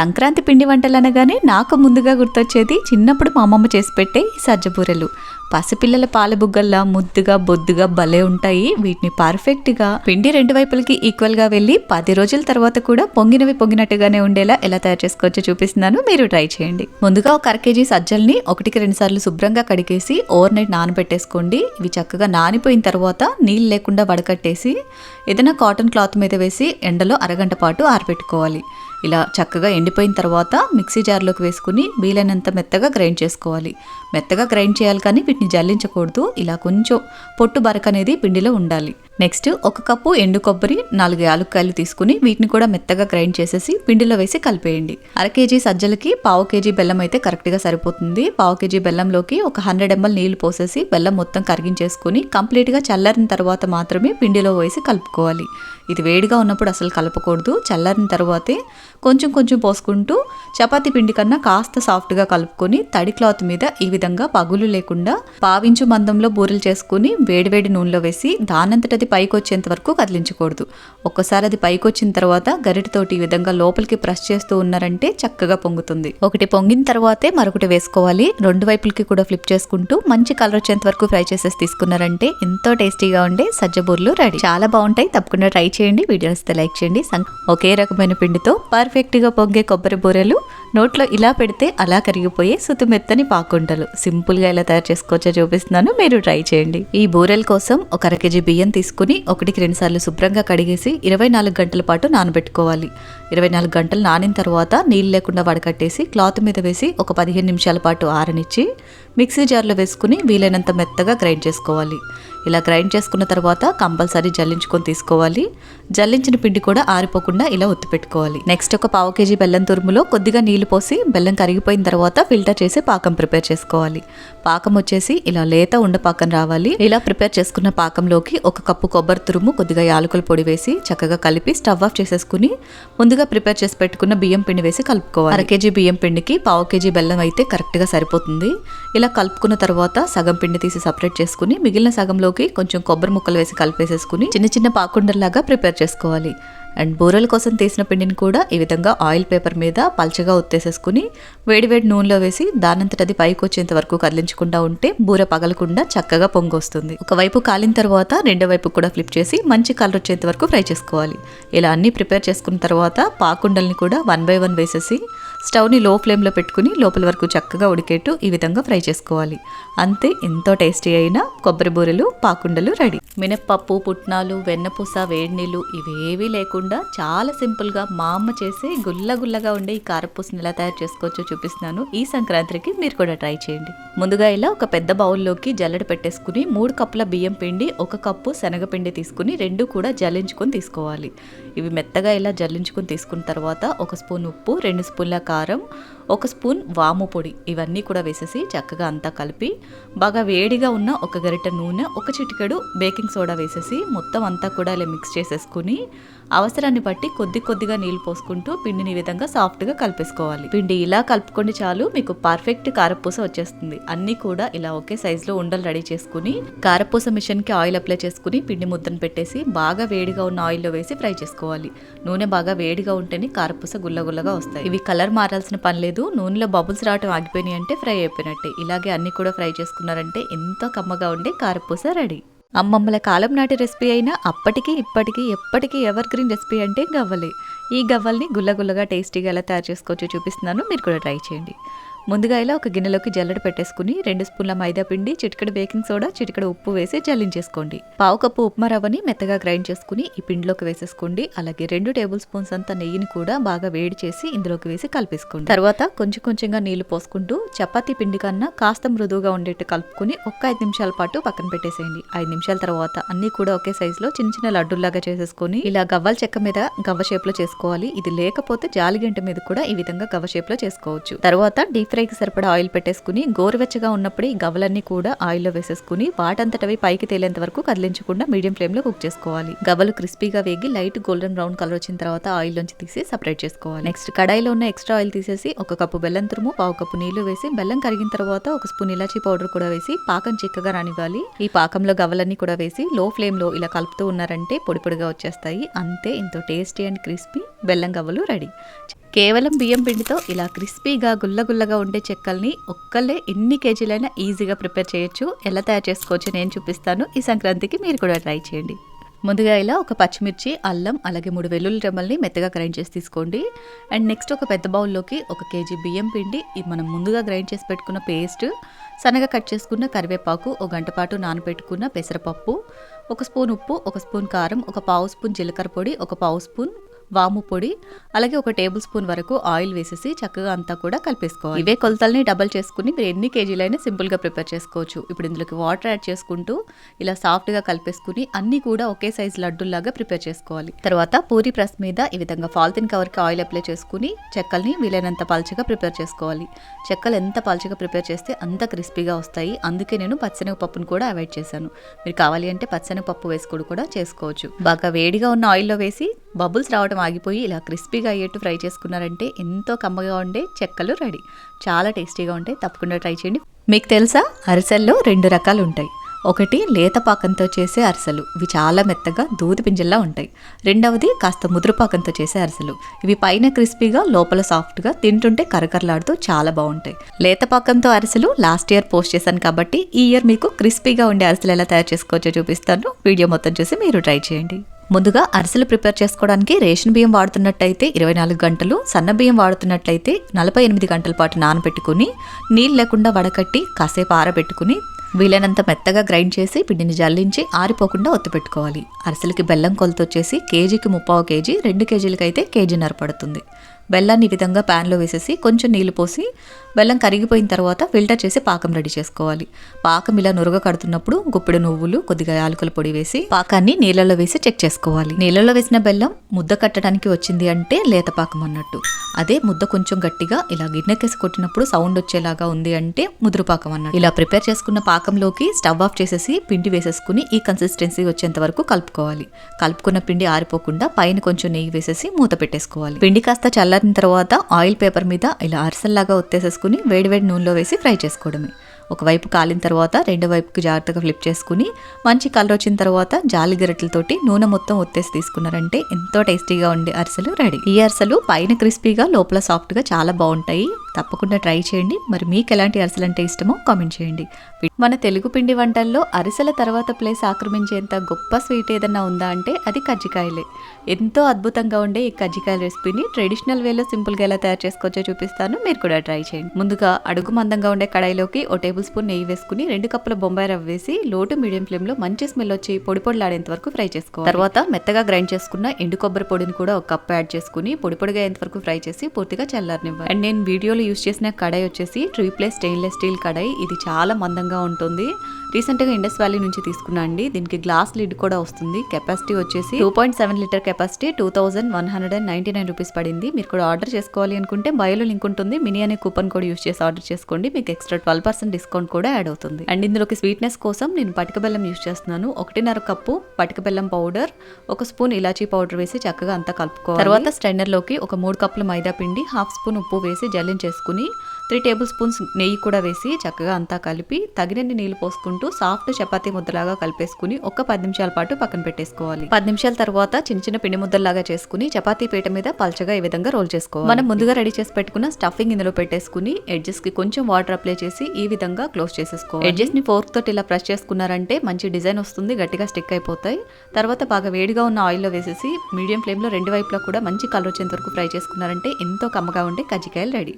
సంక్రాంతి పిండి వంటలు అనగానే నాకు ముందుగా గుర్తొచ్చేది చిన్నప్పుడు మా అమ్మమ్మ చేసి పెట్టే ఈ సజ్జబూరెలు. పసిపిల్లల పాల బుగ్గల్లా ముద్దుగా బొద్దుగా భలే ఉంటాయి. వీటిని పర్ఫెక్ట్గా పిండి రెండు వైపులకి ఈక్వల్గా వెళ్ళి పది రోజుల తర్వాత కూడా పొంగినవి పొంగినట్టుగానే ఉండేలా ఎలా తయారు చేసుకోవచ్చో చూపిస్తున్నాను. మీరు ట్రై చేయండి. ముందుగా ఒక అర కేజీ సజ్జల్ని ఒకటికి రెండు సార్లు శుభ్రంగా కడిగేసి ఓవర్ నైట్ నానబెట్టేసుకోండి. ఇవి చక్కగా నానిపోయిన తర్వాత నీళ్ళు లేకుండా వడకట్టేసి ఏదైనా కాటన్ క్లాత్ మీద వేసి ఎండలో అరగంట పాటు ఆరబెట్టుకోవాలి. ఇలా చక్కగా ఎండిపోయిన తర్వాత మిక్సీ జార్లోకి వేసుకుని వీలైనంత మెత్తగా గ్రైండ్ చేసుకోవాలి. మెత్తగా గ్రైండ్ చేయాలి కానీ వీటిని జల్లించకూడదు. ఇలా కొంచెం పొట్టు బరక అనేది పిండిలో ఉండాలి. నెక్స్ట్ ఒక కప్పు ఎండు కొబ్బరి నాలుగు యాలుక్కాయలు తీసుకుని వీటిని కూడా మెత్తగా గ్రైండ్ చేసేసి పిండిలో వేసి కలిపేయండి. అర కేజీ సజ్జలకి పావు కేజీ బెల్లం అయితే కరెక్ట్గా సరిపోతుంది. పావు కేజీ బెల్లంలోకి ఒక హండ్రెడ్ ఎంఎల్ నీళ్ళు పోసేసి బెల్లం మొత్తం కరిగించేసుకుని కంప్లీట్గా చల్లారిన తర్వాత మాత్రమే పిండిలో వేసి కలుపుకోవాలి. ఇది వేడిగా ఉన్నప్పుడు అసలు కలపకూడదు. చల్లారిన తర్వాతే కొంచెం కొంచెం పోసుకుంటూ చపాతీ పిండి కన్నా కాస్త సాఫ్ట్గా కలుపుకొని తడి క్లాత్ మీద ఈ విధంగా పగులు లేకుండా పావించు మందంలో బూరెలు చేసుకుని వేడివేడి నూనెలో వేసి దానంతటది పైకి వచ్చేంత వరకు కదిలించకూడదు. ఒక్కసారి అది పైకి వచ్చిన తర్వాత గరిటతోటి ఈ విధంగా లోపలికి ప్రెస్ చేస్తూ ఉన్నారంటే చక్కగా పొంగుతుంది. ఒకటి పొంగిన తర్వాతే మరొకటి వేసుకోవాలి. రెండు వైపులకి కూడా ఫ్లిప్ చేసుకుంటూ మంచి కలర్ వచ్చేంత వరకు ఫ్రై చేసేసి తీసుకున్నారంటే ఎంతో టేస్టీగా ఉండే సజ్జబూర్లు రెడీ. చాలా బాగుంటాయి. తప్పకుండా ట్రై చేయండి. వీడియోస్ లైక్ చేయండి. ఒకే రకమైన పిండితో పర్ఫెక్ట్గా పొంగే కొబ్బరి బూరెలు నోట్లో ఇలా పెడితే అలా కరిగిపోయే సుతిమెత్తని పాకుంటలు. సింపుల్గా ఎలా తయారు చేసుకోవచ్చో చూపిస్తున్నాను మీరు ట్రై చేయండి. ఈ బూరెల కోసం ఒక అర కేజీ బియ్యం తీసుకుని ఒకటికి రెండు సార్లు శుభ్రంగా కడిగేసి ఇరవై నాలుగు గంటల పాటు నానబెట్టుకోవాలి. ఇరవై నాలుగు గంటలు నానిన తర్వాత నీళ్ళు లేకుండా వడకట్టేసి క్లాత్ మీద వేసి ఒక పదిహేను నిమిషాల పాటు ఆరనిచ్చి మిక్సీ జార్లో వేసుకుని వీలైనంత మెత్తగా గ్రైండ్ చేసుకోవాలి. ఇలా గ్రైండ్ చేసుకున్న తర్వాత కంపల్సరీ జల్లించుకొని తీసుకోవాలి. జల్లించిన పిండి కూడా ఆరిపోకుండా ఇలా ఒత్తి పెట్టుకోవాలి. నెక్స్ట్ ఒక పావు కేజీ బెల్లం తురుములో కొద్దిగా నీళ్ళు పోసి బెల్లం కరిగిపోయిన తర్వాత ఫిల్టర్ చేసి పాకం ప్రిపేర్ చేసుకోవాలి. పాకం వచ్చేసి ఇలా లేత ఉండ పాకం రావాలి. ఇలా ప్రిపేర్ చేసుకున్న పాకంలోకి ఒక కప్పు కొబ్బరి తురుము కొద్దిగా యాలకుల పొడి వేసి చక్కగా కలిపి స్టవ్ ఆఫ్ చేసేసుకుని ముందుగా ప్రిపేర్ చేసి పెట్టుకున్న బియ్యం పిండి వేసి కలుపుకోవాలి. అర కేజీ బియ్యం పిండికి పావు కేజీ బెల్లం అయితే కరెక్ట్గా సరిపోతుంది. ఇలా కలుపుకున్న తర్వాత సగం పిండి తీసి సపరేట్ చేసుకుని మిగిలిన సగంలోకి కొంచెం కొబ్బరి ముక్కలు వేసి కలిపేసేసుకుని చిన్న చిన్న పాకుండలాగా ప్రిపేర్ చేసుకోవాలి. అండ్ బూరెల కోసం తీసిన పిండిని కూడా ఈ విధంగా ఆయిల్ పేపర్ మీద పల్చగా ఉత్తేసేసుకుని వేడివేడి నూనెలో వేసి దానంతట అది పైకి వచ్చేంత వరకు కదిలించకుండా ఉంటే బూర పగలకుండా చక్కగా పొంగు వస్తుంది ఒకవైపు కాలిన తర్వాత రెండో వైపు కూడా ఫ్లిప్ చేసి మంచి కలర్ వచ్చేంత వరకు ఫ్రై చేసుకోవాలి. ఇలా అన్ని ప్రిపేర్ చేసుకున్న తర్వాత పాకుండల్ని కూడా వన్ బై వన్ వేసేసి స్టవ్ని లో ఫ్లేమ్లో పెట్టుకుని లోపల వరకు చక్కగా ఉడికేట్టు ఈ విధంగా ఫ్రై చేసుకోవాలి. అంతే ఎంతో టేస్టీ అయిన కొబ్బరి బూరెలు పాకుండలు రెడీ. మినప్పప్పు పుట్నాలు వెన్నపూస వేడి నీళ్ళు ఇవేవీ లేకుండా చాలా సింపుల్గా మా అమ్మ చేసే గుల్ల గుల్లగా ఉండే ఈ కారపూసని ఎలా తయారు చేసుకోవచ్చో చూపిస్తున్నాను. ఈ సంక్రాంతికి మీరు కూడా ట్రై చేయండి. ముందుగా ఇలా ఒక పెద్ద బౌల్లోకి జల్లెడ పెట్టేసుకుని మూడు కప్పుల బియ్యం పిండి ఒక కప్పు శనగపిండి తీసుకుని రెండు కూడా జల్లించుకొని తీసుకోవాలి. ఇవి మెత్తగా ఇలా జల్లించుకొని తీసుకున్న తర్వాత ఒక స్పూన్ ఉప్పు రెండు స్పూన్ల కారం ఒక స్పూన్ వాము పొడి ఇవన్నీ కూడా వేసేసి చక్కగా అంతా కలిపి బాగా వేడిగా ఉన్న ఒక గరిట నూనె ఒక చిటికెడు బేకింగ్ సోడా వేసేసి మొత్తం అంతా కూడా ఇలా మిక్స్ చేసేసుకుని అవసరాన్ని బట్టి కొద్ది కొద్దిగా నీళ్ళు పోసుకుంటూ పిండిని ఈ విధంగా సాఫ్ట్గా కలిపేసుకోవాలి. పిండి ఇలా కలుపుకుంటే చాలు మీకు పర్ఫెక్ట్ కారపూస వచ్చేస్తుంది. అన్నీ కూడా ఇలా ఒకే సైజులో ఉండలు రెడీ చేసుకుని కారపూస మిషన్కి ఆయిల్ అప్లై చేసుకుని పిండి ముద్దను పెట్టేసి బాగా వేడిగా ఉన్న ఆయిల్లో వేసి ఫ్రై చేసుకోవాలి. నూనె బాగా వేడిగా ఉంటేనే కారపూస గుల్లగుల్లగా వస్తాయి. ఇవి కలర్ మారాల్సిన పని లేదు. నూనెలో బబుల్స్ రావటం ఆగిపోయినాయి అంటే ఫ్రై అయిపోయినట్టే. ఇలాగే అన్ని కూడా ఫ్రై చేసుకున్నారంటే ఎంతో కమ్మగా ఉండే కారపూస రెడీ. అమ్మమ్మల కాలం నాటి రెసిపీ అయినా అప్పటికి ఇప్పటికీ ఎప్పటికీ ఎవర్ గ్రీన్ రెసిపీ అంటే గవ్వలే. ఈ గవ్వల్ని గుల్లగుల్లగా టేస్టీగా ఎలా తయారు చేసుకోవచ్చో చూపిస్తున్నాను. మీరు కూడా ట్రై చేయండి. ముందుగా ఇలా ఒక గిన్నెలోకి జల్లెడ పెట్టేసుకుని రెండు స్పూన్ల మైదా పిండి చిటికడ బేకింగ్ సోడా చిటికడ ఉప్పు వేసి జల్లించేసుకోండి. పావు కప్పు ఉప్మా రవ్వని మెత్తగా గ్రైండ్ చేసుకుని ఈ పిండిలోకి వేసేసుకోండి. అలాగే రెండు టేబుల్ స్పూన్స్ అంత నెయ్యిని కూడా బాగా వేడి చేసి ఇందులోకి వేసి కలిపేసుకోండి. తర్వాత కొంచెం కొంచెంగా నీళ్ళు పోసుకుంటూ చపాతీ పిండి కన్నా కాస్త మృదువుగా ఉండేట్టు కలుపుకుని ఒక్క ఐదు నిమిషాల పాటు పక్కన పెట్టేసేయండి. ఐదు నిమిషాల తర్వాత అన్ని కూడా ఒకే సైజులో చిన్న చిన్న లడ్డూల్లాగా చేసేసుకొని ఇలా గవ్వల చెక్క మీద గవ్వ షేప్లో చేసుకోవాలి. ఇది లేకపోతే జాలిగంట మీద కూడా ఈ విధంగా గవ్వ షేప్లో చేసుకోవచ్చు. తర్వాత డీప్ ఫ్రైకి సరిపడా ఆయిల్ పెట్టేసుకుని గోరువెచ్చగా ఉన్నప్పుడు ఈ గవలన్నీ కూడా ఆయిల్లో వేసేసుకుని వాటంతటవి పైకి తేలేంత వరకు కదిలించకుండా మీడియం ఫ్లేమ్లో కుక్ చేసుకోవాలి. గవలు క్రిస్పీగా వేగి లైట్ గోల్డెన్ బ్రౌన్ కలర్ వచ్చిన తర్వాత ఆయిల్ నుంచి తీసి సపరేట్ చేసుకోవాలి. నెక్స్ట్ కడాయిలో ఉన్న ఎక్స్ట్రా ఆయిల్ తీసేసి ఒక కప్పు బెల్లం తురుము పావు కప్పు నీళ్ళు వేసి బెల్లం కరిగిన తర్వాత ఒక స్పూన్ ఇలాచీ పౌడర్ కూడా వేసి పాకం చిక్కగా రానివ్వాలి. ఈ పాకంలో గవలన్నీ కూడా వేసి లో ఫ్లేమ్లో ఇలా కలుపుతూ ఉన్నారంటే పొడి పొడిగా వచ్చేస్తాయి. అంతే ఇంత టేస్టీ అండ్ క్రిస్పీ బెల్లం గవ్వలు రెడీ. కేవలం బియ్యం పిండితో ఇలా క్రిస్పీగా గుల్లగుల్లగా ఉండే చెక్కల్ని ఒక్కళ్ళే ఎన్ని కేజీలైనా ఈజీగా ప్రిపేర్ చేయొచ్చు. ఎలా తయారు చేసుకోవచ్చు నేను చూపిస్తాను. ఈ సంక్రాంతికి మీరు కూడా ట్రై చేయండి. ముందుగా ఇలా ఒక పచ్చిమిర్చి అల్లం అలాగే మూడు వెల్లుల్లి రెమ్మల్ని మెత్తగా గ్రైండ్ చేసి తీసుకోండి. అండ్ నెక్స్ట్ ఒక పెద్ద బౌల్లోకి ఒక కేజీ బియ్యం పిండి మనం ముందుగా గ్రైండ్ చేసి పెట్టుకున్న పేస్ట్ సన్నగా కట్ చేసుకున్న కరివేపాకు ఒక గంట పాటు నానబెట్టుకున్న పెసరపప్పు ఒక స్పూన్ ఉప్పు ఒక స్పూన్ కారం ఒక పావు స్పూన్ జీలకర్ర పొడి ఒక పావు స్పూన్ వాము పొడి అలాగే ఒక టేబుల్ స్పూన్ వరకు ఆయిల్ వేసేసి చక్కగా అంతా కూడా కలిపేసుకోవాలి. ఇవే కొలతల్ని డబల్ చేసుకుని మీరు ఎన్ని కేజీలైనా సింపుల్గా ప్రిపేర్ చేసుకోవచ్చు. ఇప్పుడు ఇందులోకి వాటర్ యాడ్ చేసుకుంటూ ఇలా సాఫ్ట్గా కలిపేసుకుని అన్ని కూడా ఒకే సైజ్ లడ్డూల్లాగా ప్రిపేర్ చేసుకోవాలి. తర్వాత పూరి ప్రెస్ మీద ఈ విధంగా ఫాల్తిన్ కవర్కి ఆయిల్ అప్లై చేసుకుని చెక్కల్ని వీలైనంత పల్చగా ప్రిపేర్ చేసుకోవాలి. చెక్కలు ఎంత పల్చగా ప్రిపేర్ చేస్తే అంత క్రిస్పీగా వస్తాయి. అందుకే నేను పచ్చనగపప్పును కూడా అవాయిడ్ చేశాను. మీరు కావాలి అంటే పచ్చనగపప్పు వేసుకుని కూడా చేసుకోవచ్చు. బాగా వేడిగా ఉన్న ఆయిల్లో వేసి బబుల్స్ రావడం ఆగిపోయి ఇలా క్రిస్పీగా అయ్యేట్టు ఫ్రై చేసుకున్నారంటే ఎంతో కమ్మగా ఉండే చెక్కలు రెడీ. చాలా టేస్టీగా ఉంటాయి. తప్పకుండా ట్రై చేయండి. మీకు తెలుసా? అరిసెల్లో రెండు రకాలు ఉంటాయి. ఒకటి లేత పాకంతో చేసే అరిసెలు. ఇవి చాలా మెత్తగా దూది పింజల్లా ఉంటాయి. రెండవది కాస్త ముదురు పాకంతో చేసే అరిసెలు. ఇవి పైన క్రిస్పీగా లోపల సాఫ్ట్గా తింటుంటే కరకరలాడుతూ చాలా బాగుంటాయి. లేత పాకంతో అరిసెలు లాస్ట్ ఇయర్ పోస్ట్ చేశాను కాబట్టి ఈ ఇయర్ మీకు క్రిస్పీగా ఉండే అరిసెలు ఎలా తయారు చేసుకోవచ్చో చూపిస్తాను. వీడియో మొత్తం చూసి మీరు ట్రై చేయండి. ముందుగా అరిసెలు ప్రిపేర్ చేసుకోవడానికి రేషన్ బియ్యం వాడుతున్నట్టయితే ఇరవై నాలుగు గంటలు సన్న బియ్యం వాడుతున్నట్లయితే నలభై ఎనిమిది గంటల పాటు నానబెట్టుకుని నీళ్ళు లేకుండా వడకట్టి కాసేపు ఆరబెట్టుకుని వీలైనంత మెత్తగా గ్రైండ్ చేసి పిండిని జల్లించి ఆరిపోకుండా ఒత్తిపెట్టుకోవాలి అరిసెలకి బెల్లం కొలత వచ్చేసి కేజీకి ముప్పావు కేజీ రెండు కేజీలకైతే కేజీన్నర పడుతుంది. బెల్లాన్ని ఈ విధంగా ప్యాన్లో వేసేసి కొంచెం నీళ్ళు పోసి బెల్లం కరిగిపోయిన తర్వాత ఫిల్టర్ చేసి పాకం రెడీ చేసుకోవాలి. పాకం ఇలా నురగ కడుతున్నప్పుడు గుప్పెడు నువ్వులు కొద్దిగా యాలకుల పొడి వేసి పాకాన్ని నీళ్ళలో వేసి చెక్ చేసుకోవాలి. నీళ్ళలో వేసిన బెల్లం ముద్ద కట్టడానికి వచ్చింది అంటే లేత పాకం అన్నట్టు. అదే ముద్ద కొంచెం గట్టిగా ఇలా గిన్నెకేసి కొట్టినప్పుడు సౌండ్ వచ్చేలాగా ఉంది అంటే ముదురు పాకం అన్నట్టు. ఇలా ప్రిపేర్ చేసుకున్న పాకంలోకి స్టవ్ ఆఫ్ చేసేసి పిండి వేసేసుకుని ఈ కన్సిస్టెన్సీ వచ్చేంత వరకు కలుపుకోవాలి. కలుపుకున్న పిండి ఆరిపోకుండా పైన కొంచెం నెయ్యి వేసేసి మూత పెట్టేసుకోవాలి. పిండి కాస్త చల్ల చల్లారిన తర్వాత ఆయిల్ పేపర్ మీద ఇలా అరిసెల్లాగా ఒత్తేసేసుకుని వేడివేడి నూనెలో వేసి ఫ్రై చేసుకోవడమే. ఒకవైపు కాలిన తర్వాత రెండో వైపుకి జాగ్రత్తగా ఫ్లిప్ చేసుకుని మంచి కలర్ వచ్చిన తర్వాత జాలి గిరట్లతోటి నూనె మొత్తం ఒత్తేసి తీసుకున్నారంటే ఎంతో టేస్టీగా ఉండే అరిసెలు రెడీ. ఈ అరిసెలు పైన క్రిస్పీగా లోపల సాఫ్ట్గా చాలా బాగుంటాయి. తప్పకుండా ట్రై చేయండి. మరి మీకు ఎలాంటి అరిసెలు అంటే ఇష్టమో కామెంట్ చేయండి. మన తెలుగు పిండి వంటల్లో అరిసెల తర్వాత ప్లేస్ ఆక్రమించేంత గొప్ప స్వీట్ ఏదన్నా ఉందా అంటే అది కజ్జికాయలే. ఎంతో అద్భుతంగా ఉండే ఈ కజ్జికాయల రెసిపీని ట్రెడిషనల్ వేలో సింపుల్గా ఎలా తయారు చేసుకోవచ్చో చూపిస్తాను. మీరు కూడా ట్రై చేయండి. ముందుగా అడుగు మందంగా ఉండే కడాయిలోకి ఓ టేబుల్ స్పూన్ నెయ్యి వేసుకుని రెండు కప్పుల బొంబాయి రవ్వ వేసి లోటు మీడియం ఫ్లేమ్లో మంచి స్మెల్ వచ్చి పొడి పొడిలాడేంత వరకు ఫ్రై చేసుకోవాలి. తర్వాత మెత్తగా గ్రైండ్ చేసుకున్న ఎండు కొబ్బరి పొడిని కూడా ఒక కప్ యాడ్ చేసుకుని పొడి పొడిగా అయ్యేంత వరకు ఫ్రై చేసి పూర్తిగా చల్లారనివ్వాలి. అండ్ నేను వీడియోలో యూస్ చేసిన కడాయి వచ్చేసి ట్రిప్లే స్టెయిన్లెస్ స్టీల్ కడాయి. ఇది చాలా మందంగా ఉంటుంది. రీసెంట్గా ఇండస్ వ్యాలీ నుంచి తీసుకున్నా అండి. దీనికి గ్లాస్ లిడ్ కూడా వస్తుంది. కెపాసిటీ వచ్చేసి two point seven litre capacity two thousand one hundred and ninety nine rupees పడింది. మీరు కూడా ఆర్డర్ చేసుకోవాలి అనుకుంటే బయోలో లింక్ ఉంటుంది. మినీ అనే కూపన్ కోడ్ యూస్ చేసి ఆర్డర్ చేసుకోండి. మీకు ఎక్స్ట్రా ట్వెల్వ్ పర్సెంట్ డిస్కౌంట్ కూడా యాడ్ అవుతుంది. అండ్ ఇందులోకి స్వీట్నెస్ కోసం నేను పటిక బెల్లం యూస్ చేస్తున్నాను. ఒకటిన్నర కప్పు పటిక బెల్లం పౌడర్ ఒక స్పూన్ ఇలాచీ పౌడర్ వేసి చక్కగా అంతా కలుపుకోవాలి. తర్వాత స్టైనర్లోకి ఒక మూడు కప్పుల మైదా పిండి హాఫ్ స్పూన్ ఉప్పు వేసి జల్లించేసుకుని త్రీ టేబుల్ స్పూన్స్ నెయ్యి కూడా వేసి చక్కగా అంతా కలిపి తగినన్ని నీళ్ళు పోసుకుంటూ సాఫ్ట్ చపాతీ ముద్దలాగా కలిపేసుకుని ఒక పది నిమిషాల పాటు పక్కన పెట్టేసుకోవాలి. పది నిమిషాల తర్వాత చిన్న చిన్న పిండి ముద్దలాగా చేసుకుని చపాతీ పీట మీద పల్చగా ఈ విధంగా రోల్ చేసుకోవాలి. మనం ముందుగా రెడీ చేసి పెట్టుకున్న స్టఫింగ్ ఇందులో పెట్టేసుకుని ఎడ్జెస్కి కొంచెం వాటర్ అప్లై చేసి ఈ విధంగా క్లోజ్ చేసేసుకోవాలి. ఎడ్జెస్ని ఫోర్క్ తోటి ఇలా ప్రెస్ చేసుకున్నారంటే మంచి డిజైన్ వస్తుంది గట్టిగా స్టిక్ అయిపోతాయి. తర్వాత బాగా వేడిగా ఉన్న ఆయిల్లో వేసేసి మీడియం ఫ్లేమ్లో రెండు వైపులా కూడా మంచి కలర్ వచ్చేంత వరకు ఫ్రై చేసుకున్నారంటే ఎంతో కమ్మగా ఉండే కజ్జికాయలు రెడీ.